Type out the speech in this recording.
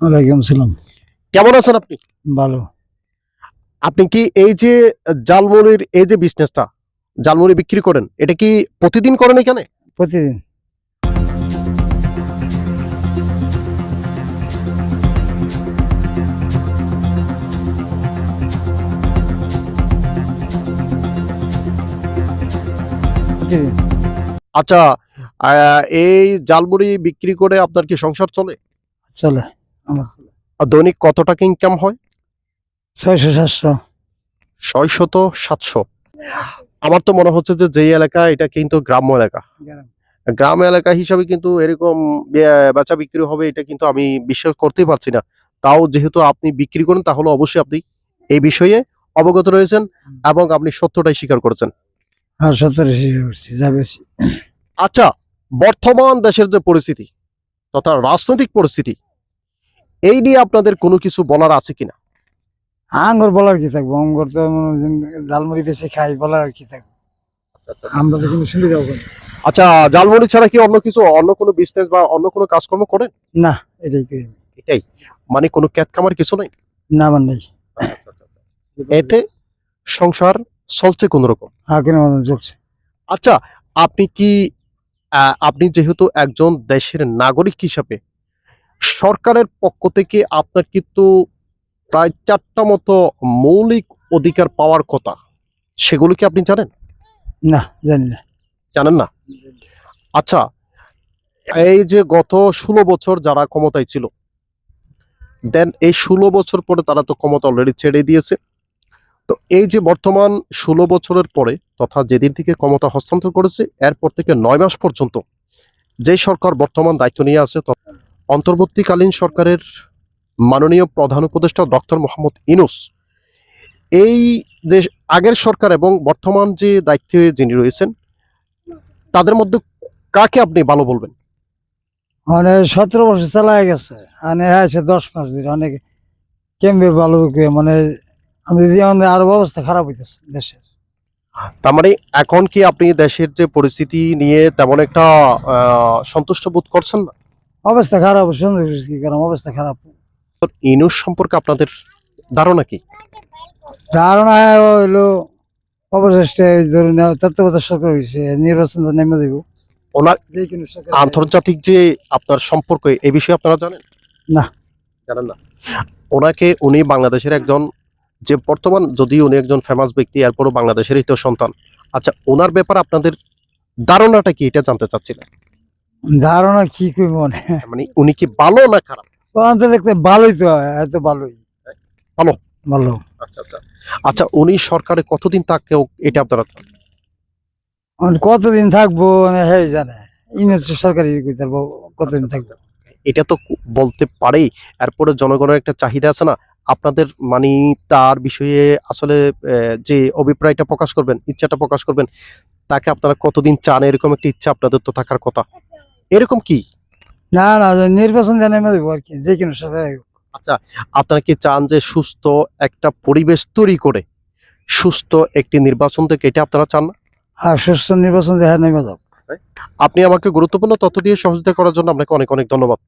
ওয়ালাইকুম সালাম কেমন আছেন আপনি? ভালো। আপনি কি এই যে জালমুড়ির এই যে বিজনেসটা জালমুড়ি বিক্রি করেন এটা কি প্রতিদিন করেন এখানে? প্রতিদিন। প্রতিদিন। আচ্ছা এই জালমুড়ি বিক্রি করে আপনার কি সংসার চলে? চলে। আমার। আর দৈনিক কত টাকা ইনকাম হয়? ছয়শো সাতশো। ছয়শত সাতশো। আমার তো মনে হচ্ছে যে যেই এলাকা এটা কিন্তু গ্রাম্য এলাকা। গ্রাম। এলাকা হিসাবে কিন্তু এরকম বেচা বিক্রি হবে এটা কিন্তু আমি বিশ্বাস করতেই পারছি না। তাও যেহেতু আপনি বিক্রি করেন তাহলে অবশ্যই আপনি এই বিষয়ে অবগত রয়েছেন এবং আপনি সত্যটাই স্বীকার করেছেন। আর সত্তর করছি যা বেশি। আচ্ছা বর্তমান দেশের যে পরিস্থিতি তথা রাজনৈতিক পরিস্থিতি এই নিয়ে আপনাদের কোনো কিছু বলার আছে কিনা? আঙ্গুর বলার কি থাকব? আঙ্গুর তো মনে হয় ঝালমুড়ি বেশি খাই বলার আর কি থাকব। আমরা তো কোনো সুবিধা হবে আচ্ছা জালমুড়ি ছাড়া কি অন্য কিছু অন্য কোনো বিজনেস বা অন্য কোনো কাজকর্ম করেন? না এটাই করি এটাই? মানে কোনো ক্যাট কামার কিছু নাই? না আমার নেই। এতে সংসার চলছে কোন রকম? মতন চলছে। আচ্ছা আপনি কি আপনি যেহেতু একজন দেশের নাগরিক হিসাবে সরকারের পক্ষ থেকে আপনার কিন্তু প্রায় চারটা মতো মৌলিক অধিকার পাওয়ার কথা। সেগুলো কি আপনি জানেন? না জানি না। জানেন না? আচ্ছা এই যে গত ষোলো বছর যারা ক্ষমতায় ছিল দেন এই ষোলো বছর পরে তারা তো ক্ষমতা অলরেডি ছেড়ে দিয়েছে। তো এই যে বর্তমান ষোলো বছরের পরে তথা যেদিন থেকে ক্ষমতা হস্তান্তর করেছে এরপর থেকে নয় মাস পর্যন্ত যে সরকার বর্তমান দায়িত্ব নিয়ে আছে অন্তর্বর্তীকালীন সরকারের মাননীয় প্রধান উপদেষ্টা ডক্টর মোহাম্মদ ইনুস এই যে আগের সরকার এবং বর্তমান যে দায়িত্বে যিনি রয়েছেন তাদের মধ্যে কাকে আপনি ভালো বলবেন? মানে সতেরো বছর চালায় গেছে মানে আছে দশ মাস ধরে। অনেক কেমবে ভালো মানে আমি যদি আমাদের আরও অবস্থা খারাপ হইতেছে দেশের। তার মানে এখন কি আপনি দেশের যে পরিস্থিতি নিয়ে তেমন একটা সন্তুষ্ট বোধ করছেন না? অবস্থা খারাপ সুন্দর কি করাম অবস্থা খারাপ। ইনুস সম্পর্কে আপনাদের ধারণা কি? ধারণা হইল অবশেষে ধরুন তত্ত্বাবধায়ক সরকার হয়েছে নির্বাচন তো নেমে যাইব। ওনার আন্তর্জাতিক যে আপনার সম্পর্ক এই বিষয়ে আপনারা জানেন? না। জানেন না। ওনাকে উনি বাংলাদেশের একজন যে বর্তমান যদি উনি একজন ফেমাস ব্যক্তি এরপরও বাংলাদেশেরই তো সন্তান। আচ্ছা ওনার ব্যাপারে আপনাদের ধারণাটা কি? এটা জানতে চাচ্ছিলেন ধারণা কি কই মনে মানে উনি কি ভালো না খারাপ? অন্ত দেখতে ভালোই তো এত ভালোই। ভালো? ভালো। আচ্ছা আচ্ছা। আচ্ছা উনি সরকারে কতদিন থাকেও এটা আপনারা কতদিন থাকব হ্যাঁ জানে। সরকারি কতদিন থাকব। এটা তো বলতে পারেই এরপরে জনগণের একটা চাহিদা আছে না? আপনাদের মানে তার বিষয়ে আসলে যে অভিপ্রায়টা প্রকাশ করবেন ইচ্ছাটা প্রকাশ করবেন তাকে আপনারা কতদিন চান? এরকম একটা ইচ্ছা আপনাদের তো থাকার কথা। এরকম কি? না না নির্বাচন জানাই আর কি যে কোনো সাথে আচ্ছা আপনারা কি চান যে সুস্থ একটা পরিবেশ তৈরি করে সুস্থ একটি নির্বাচন থেকে এটা আপনারা চান হ্যাঁ সুস্থ নির্বাচন দেখা নেমে যাব আপনি আমাকে গুরুত্বপূর্ণ তথ্য দিয়ে সহযোগিতা করার জন্য আপনাকে অনেক অনেক ধন্যবাদ।